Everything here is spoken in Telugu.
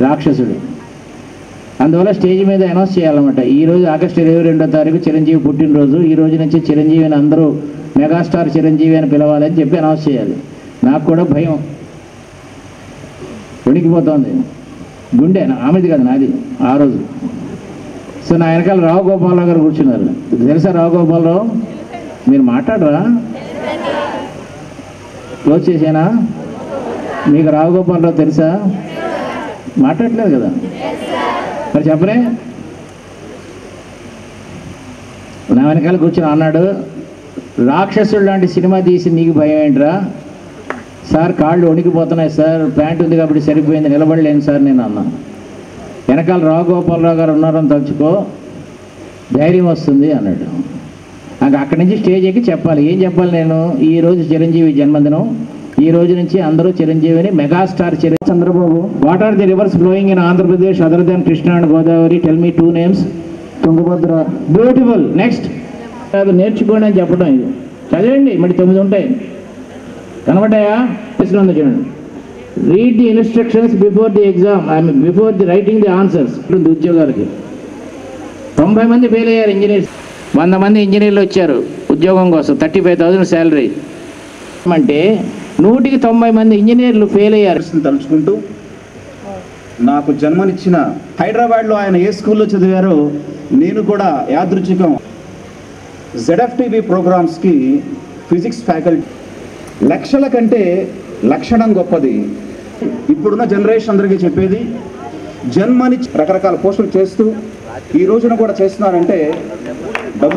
రాక్షసుడు. అందువల్ల స్టేజ్ మీద అనౌన్స్ చేయాలన్నమాట. ఈ రోజు ఆగస్టు ఇరవై రెండో తారీఖు చిరంజీవి పుట్టినరోజు. ఈ రోజు నుంచి చిరంజీవిని అందరూ మెగాస్టార్ చిరంజీవి అని పిలవాలని చెప్పి అనౌన్స్ చేయాలి. నాకు కూడా భయం. వణికిపోతోంది గుండె ఆమెది కదా నాది ఆ రోజు. సో నా వెనకాల రావు గోపాలరావు గారు కూర్చున్నారు. తెలుసా రావు గోపాలరావు మీరు మాట్లాడరా? క్లోజ్ చేసేనా? మీకు రావు గోపాలరావు తెలుసా? మాట్లాడలేదు కదా? మరి చెప్పరే నా వెనకాల కూర్చుని అన్నాడు రాక్షసుడు లాంటి సినిమా తీసి నీకు భయం ఏంట్రా? సార్ కాళ్ళు వణికిపోతున్నాయి సార్ ప్యాంట్ ఉంది కాబట్టి సరిపోయింది నిలబడలేను సార్ నేను అన్నా. వెనకాల రాఘగోపాలరావు గారు ఉన్నారని తలుచుకో ధైర్యం వస్తుంది అన్నాడు. నాకు అక్కడి నుంచి స్టేజ్ ఎక్కి చెప్పాలి. ఏం చెప్పాలి నేను? ఈరోజు చిరంజీవి జన్మదినం. ఈ రోజు నుంచి అందరూ చిరంజీవిని megastar Chiranjeevi Chandrababu what are the rivers flowing in Andhra Pradesh other than Krishna and Godavari tell me two names Tungabhadra. Beautiful next అది నేర్చుకోండి అని చెప్పడం ఇది. చదివండి మరి తొమ్మిది ఉంటాయి. కనబడ్డాయా? ప్రశ్న ఉంది చూడండి. Read the instructions before the exam I mean before the writing the answers ఉద్యోగాలకి. తొంభై మంది ఫెయిల్ అయ్యారు ఇంజనీర్స్ వంద మంది ఇంజనీర్లు వచ్చారు ఉద్యోగం కోసం. Thirty five thousand salary. అంటే నూటికి తొంభై మంది ఇంజనీర్లు ఫెయిల్ అయ్యారు. తలుచుకుంటూ నాకు జన్మనిచ్చిన హైదరాబాద్లో ఆయన ఏ స్కూల్లో చదివారో నేను కూడా యాదృచ్ఛికం. జెడ్ఎఫ్టీబీ ప్రోగ్రామ్స్కి ఫిజిక్స్ ఫ్యాకల్టీ. లక్షల కంటే లక్షణం గొప్పది. ఇప్పుడున్న జనరేషన్ అందరికీ చెప్పేది జన్మని రకరకాల పోస్టులు చేస్తూ ఈ రోజున కూడా చేస్తున్నారంటే డబ్బు